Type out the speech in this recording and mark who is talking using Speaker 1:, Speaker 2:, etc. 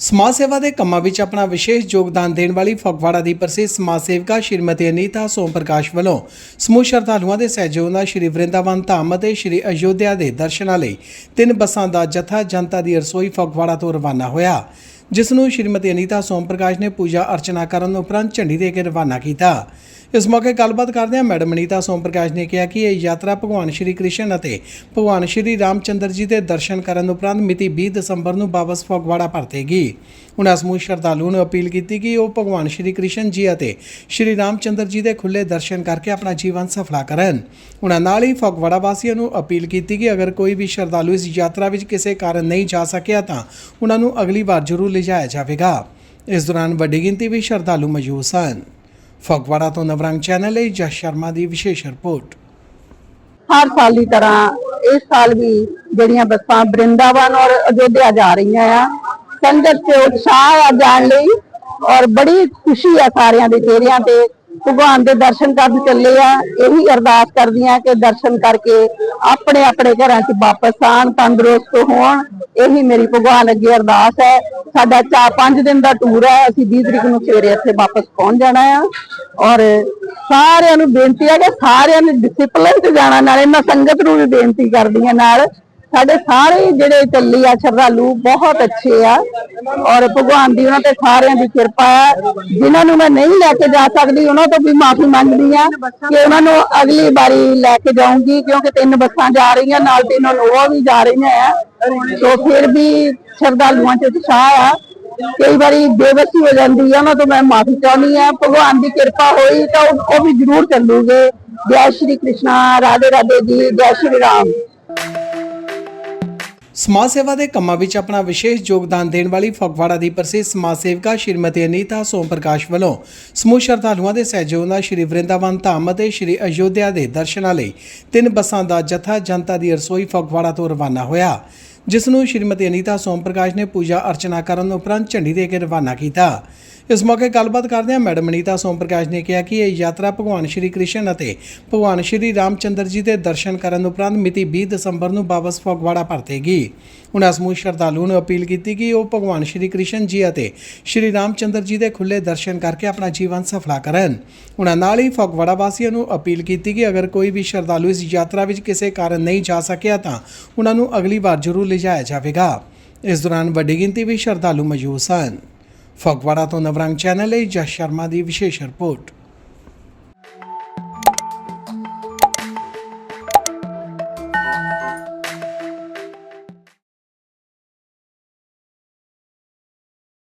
Speaker 1: ਸਮਾਜ ਸੇਵਾ ਦੇ ਕੰਮਾਂ ਵਿੱਚ ਆਪਣਾ ਵਿਸ਼ੇਸ਼ ਯੋਗਦਾਨ ਦੇਣ ਵਾਲੀ ਫਗਵਾੜਾ ਦੀ ਪ੍ਰਸਿੱਧ ਸਮਾਜ ਸੇਵਕਾ ਸ਼੍ਰੀਮਤੀ ਅਨੀਤਾ ਸੋਮ ਪ੍ਰਕਾਸ਼ ਵੱਲੋਂ ਸਮੂਹ ਸ਼ਰਧਾਲੂਆਂ ਦੇ ਸਹਿਯੋਗ ਨਾਲ ਸ਼੍ਰੀ ਵਰਿੰਦਾਵਨ ਧਾਮ ਅਤੇ ਸ਼੍ਰੀ ਅਯੋਧਿਆ ਦੇ ਦਰਸ਼ਨਾਂ ਲਈ ਤਿੰਨ ਬੱਸਾਂ ਦਾ ਜਥਾ ਜਨਤਾ ਦੀ ਰਸੋਈ ਫਗਵਾੜਾ ਤੋਂ ਰਵਾਨਾ ਹੋਇਆ। ਜਿਸ ਨੂੰ ਸ਼੍ਰੀਮਤੀ ਅਨੀਤਾ ਸੋਮ ਪ੍ਰਕਾਸ਼ ਨੇ ਪੂਜਾ ਅਰਚਨਾ ਕਰਨ ਉਪਰੰਤ ਝੰਡੀ ਦੇ ਕੇ ਰਵਾਨਾ ਕੀਤਾ। ਇਸ ਮੌਕੇ ਗੱਲਬਾਤ ਕਰਦਿਆਂ ਮੈਡਮ ਅਨੀਤਾ ਸੋਮ ਪ੍ਰਕਾਸ਼ ਨੇ ਕਿਹਾ ਕਿ ਇਹ ਯਾਤਰਾ ਭਗਵਾਨ ਸ਼੍ਰੀ ਕ੍ਰਿਸ਼ਨ ਅਤੇ ਭਗਵਾਨ ਸ਼੍ਰੀ ਰਾਮਚੰਦਰ ਜੀ ਦੇ ਦਰਸ਼ਨ ਕਰਨ ਉਪਰੰਤ ਮਿਤੀ 20 ਦਸੰਬਰ ਨੂੰ ਵਾਪਸ ਫਗਵਾੜਾ ਪਰਤੇਗੀ ਉਹਨਾਂ ਸਮੂਹ ਸ਼ਰਧਾਲੂਆਂ ਨੂੰ ਅਪੀਲ ਕੀਤੀ ਕਿ ਉਹ ਭਗਵਾਨ ਸ਼੍ਰੀ ਕ੍ਰਿਸ਼ਨ ਜੀ ਅਤੇ ਸ਼੍ਰੀ ਰਾਮਚੰਦਰ ਜੀ ਦੇ ਖੁੱਲੇ ਦਰਸ਼ਨ ਕਰਕੇ ਆਪਣਾ ਜੀਵਨ ਸਫਲਾ ਕਰਨ। ਉਹਨਾਂ ਨਾਲ ਹੀ ਫਗਵਾੜਾ ਵਾਸੀਆਂ ਨੂੰ ਅਪੀਲ ਕੀਤੀ ਕਿ ਅਗਰ ਕੋਈ ਵੀ ਸ਼ਰਧਾਲੂ ਇਸ ਯਾਤਰਾ ਵਿੱਚ ਕਿਸੇ ਕਾਰਨ ਨਹੀਂ ਜਾ ਸਕਿਆ ਤਾਂ ਉਹਨਾਂ ਨੂੰ ਅਗਲੀ ਵਾਰ ਜ਼ਰੂਰ ਲਿਜਾਇਆ ਜਾਵੇਗਾ। ਇਸ ਦੌਰਾਨ ਵੱਡੀ ਗਿਣਤੀ ਵਿੱਚ ਸ਼ਰਧਾਲੂ ਮੌਜੂਦ ਸਨ। ਫਗਵਾੜਾ ਤੋਂ ਨਵਰੰਗ ਚੈਨਲ ਲਈ ਜਸ ਸ਼ਰਮਾ ਦੀ ਵਿਸ਼ੇਸ਼ ਰਿਪੋਰਟ।
Speaker 2: ਹਰ ਸਾਲ ਦੀ ਤਰ੍ਹਾਂ ਇਸ ਸਾਲ ਵੀ ਜਿਹੜੀਆਂ ਬੱਸਾਂ ਬ੍ਰਿੰਦਾਵਨ ਔਰ ਅਯੋਧਿਆ ਜਾ ਰਹੀਆਂ ਆ, ਸੰਗਤ ਤੇ ਉਤਸ਼ਾਹ ਆ ਜਾਣ ਲਈ ਔਰ ਬੜੀ ਖੁਸ਼ੀ ਆ ਸਾਰਿਆਂ ਦੇ ਚਿਹਰਿਆਂ ਤੇ। ਭਗਵਾਨ ਦੇ ਦਰਸ਼ਨ ਕਰਨ ਚੱਲੇ ਆ। ਇਹੀ ਅਰਦਾਸ ਕਰਦੀਆਂ ਕਿ ਦਰਸ਼ਨ ਕਰਕੇ ਆਪਣੇ ਆਪਣੇ ਘਰਾਂ 'ਚ ਵਾਪਸ ਆਣ ਤੰਦਰੁਸਤ ਹੋਣ। ਇਹੀ ਮੇਰੀ ਭਗਵਾਨ ਅੱਗੇ ਅਰਦਾਸ ਹੈ। ਸਾਡਾ 4-5 ਦਿਨ ਦਾ ਟੂਰ ਹੈ। ਅਸੀਂ 20 ਤਰੀਕ ਨੂੰ ਸਵੇਰੇ ਇੱਥੇ ਵਾਪਸ ਪਹੁੰਚ ਜਾਣਾ ਆ। ਔਰ ਸਾਰਿਆਂ ਨੂੰ ਬੇਨਤੀ ਹੈ ਕਿ ਸਾਰਿਆਂ ਨੇ ਡਿਸਪਲਿਨ 'ਚ ਜਾਣਾ। ਨਾਲੇ ਮੈਂ ਸੰਗਤ ਨੂੰ ਵੀ ਬੇਨਤੀ ਕਰਦੀ ਹਾਂ ਨਾਲ ਸਾਡੇ ਸਾਰੇ ਜਿਹੜੇ ਚੱਲੀ ਆ, ਸ਼ਰਧਾਲੂ ਬਹੁਤ ਅੱਛੇ ਆ। ਔਰ ਭਗਵਾਨ ਦੀ ਉਹਨਾਂ ਤੇ ਸਾਰਿਆਂ ਦੀ ਕਿਰਪਾ ਹੈ ਜਿਨ੍ਹਾਂ ਨੂੰ ਮੈਂ ਨਹੀਂ ਲੈ ਕੇ ਜਾ ਸਕਦੀ, ਉਹਨਾਂ ਤੋਂ ਵੀ ਮਾਫੀ ਮੰਗਦੀ ਆ ਕਿ ਉਹਨਾਂ ਨੂੰ ਅਗਲੀ ਵਾਰੀ ਲੈ ਕੇ ਜਾਊਂਗੀ, ਕਿਉਂਕਿ ਤਿੰਨ ਬੱਸਾਂ ਜਾ ਰਹੀਆਂ, ਨਾਲ ਤਿੰਨ ਨੋਵਾ ਵੀ ਜਾ ਰਹੀਆਂ ਆ। ਤੋਂ ਫਿਰ ਵੀ ਸ਼ਰਧਾਲੂਆਂ 'ਚ ਉਤਸ਼ਾਹ ਆ। ਕਈ ਵਾਰੀ ਬੇਵਸੀ ਹੋ ਜਾਂਦੀ ਆ, ਉਹਨਾਂ ਤੋਂ ਮੈਂ ਮਾਫੀ ਚਾਹੁੰਦੀ ਆ। ਭਗਵਾਨ ਦੀ ਕਿਰਪਾ ਹੋਈ ਤਾਂ ਉਹ ਉਹ ਵੀ ਜ਼ਰੂਰ ਚੱਲੂਗੇ। ਜੈ ਸ਼੍ਰੀ ਕ੍ਰਿਸ਼ਨਾ ਰਾਧੇ ਰਾਧੇ ਜੀ, ਜੈ ਸ਼੍ਰੀ ਰਾਮ।
Speaker 1: ਸਮਾਜ ਸੇਵਾ ਦੇ ਕੰਮਾਂ ਵਿੱਚ ਆਪਣਾ ਵਿਸ਼ੇਸ਼ ਯੋਗਦਾਨ ਦੇਣ ਵਾਲੀ ਫਗਵਾੜਾ ਦੀ ਪ੍ਰਸਿੱਧ ਸਮਾਜ ਸੇਵਿਕਾ ਸ਼੍ਰੀਮਤੀ ਅਨੀਤਾ ਸੋਮ ਪ੍ਰਕਾਸ਼ ਵੱਲੋਂ ਸਮੂਹ ਸ਼ਰਧਾਲੂਆਂ ਦੇ ਸਹਿਯੋਗ ਨਾਲ ਸ਼੍ਰੀ ਵਰਿੰਦਾਵਨ ਧਾਮ ਅਤੇ ਸ਼੍ਰੀ ਅਯੋਧਿਆ ਦੇ ਦਰਸ਼ਨਾਂ ਲਈ ਤਿੰਨ ਬੱਸਾਂ ਦਾ ਜਥਾ ਜਨਤਾ ਦੀ ਰਸੋਈ ਫਗਵਾੜਾ ਤੋਂ ਰਵਾਨਾ ਹੋਇਆ। ਜਿਸ ਨੂੰ ਸ਼੍ਰੀਮਤੀ ਅਨੀਤਾ ਸੋਮ ਪ੍ਰਕਾਸ਼ ਨੇ ਪੂਜਾ ਅਰਚਨਾ ਕਰਨ ਉਪਰੰਤ ਝੰਡੀ ਦੇ ਕੇ ਰਵਾਨਾ ਕੀਤਾ। ਇਸ ਮੌਕੇ ਗੱਲਬਾਤ ਕਰਦਿਆਂ ਮੈਡਮ ਅਨੀਤਾ ਸੋਮ ਪ੍ਰਕਾਸ਼ ਨੇ ਕਿਹਾ ਕਿ ਇਹ ਯਾਤਰਾ ਭਗਵਾਨ ਸ਼੍ਰੀ ਕ੍ਰਿਸ਼ਨ ਅਤੇ ਭਗਵਾਨ ਸ਼੍ਰੀ ਰਾਮਚੰਦਰ ਜੀ ਦੇ ਦਰਸ਼ਨ ਕਰਨ ਉਪਰੰਤ ਮਿਤੀ 20 ਦਸੰਬਰ ਨੂੰ ਵਾਪਸ ਫਗਵਾੜਾ ਪਰਤੇਗੀ। ਉਹਨਾਂ ਸਮੂਹ ਸ਼ਰਧਾਲੂਆਂ ਨੂੰ ਅਪੀਲ ਕੀਤੀ ਕਿ ਉਹ ਭਗਵਾਨ ਸ਼੍ਰੀ ਕ੍ਰਿਸ਼ਨ ਜੀ ਅਤੇ ਸ਼੍ਰੀ ਰਾਮਚੰਦਰ ਜੀ ਦੇ ਖੁੱਲੇ ਦਰਸ਼ਨ ਕਰਕੇ ਆਪਣਾ ਜੀਵਨ ਸਫਲਾ ਕਰਨ। ਉਹਨਾਂ ਨਾਲ ਹੀ ਫਗਵਾੜਾ ਵਾਸੀਆਂ ਨੂੰ ਅਪੀਲ ਕੀਤੀ ਕਿ ਅਗਰ ਕੋਈ ਵੀ ਸ਼ਰਧਾਲੂ ਇਸ ਯਾਤਰਾ ਵਿੱਚ ਕਿਸੇ ਕਾਰਨ ਨਹੀਂ ਜਾ ਸਕਿਆ ਤਾਂ ਉਹਨਾਂ ਨੂੰ ਅਗਲੀ ਵਾਰ ਜ਼ਰੂਰ ਲਿਜਾਇਆ ਜਾਵੇਗਾ। ਇਸ ਦੌਰਾਨ ਵੱਡੀ ਗਿਣਤੀ ਵਿੱਚ ਸ਼ਰਧਾਲੂ ਮੌਜੂਦ ਸਨ। ਫਗਵਾੜਾ ਤੋਂ ਨਵਰੰਗ ਚੈਨਲ ਲਈ ਜਸ ਸ਼ਰਮਾ ਦੀ ਵਿਸ਼ੇਸ਼ ਰਿਪੋਰਟ।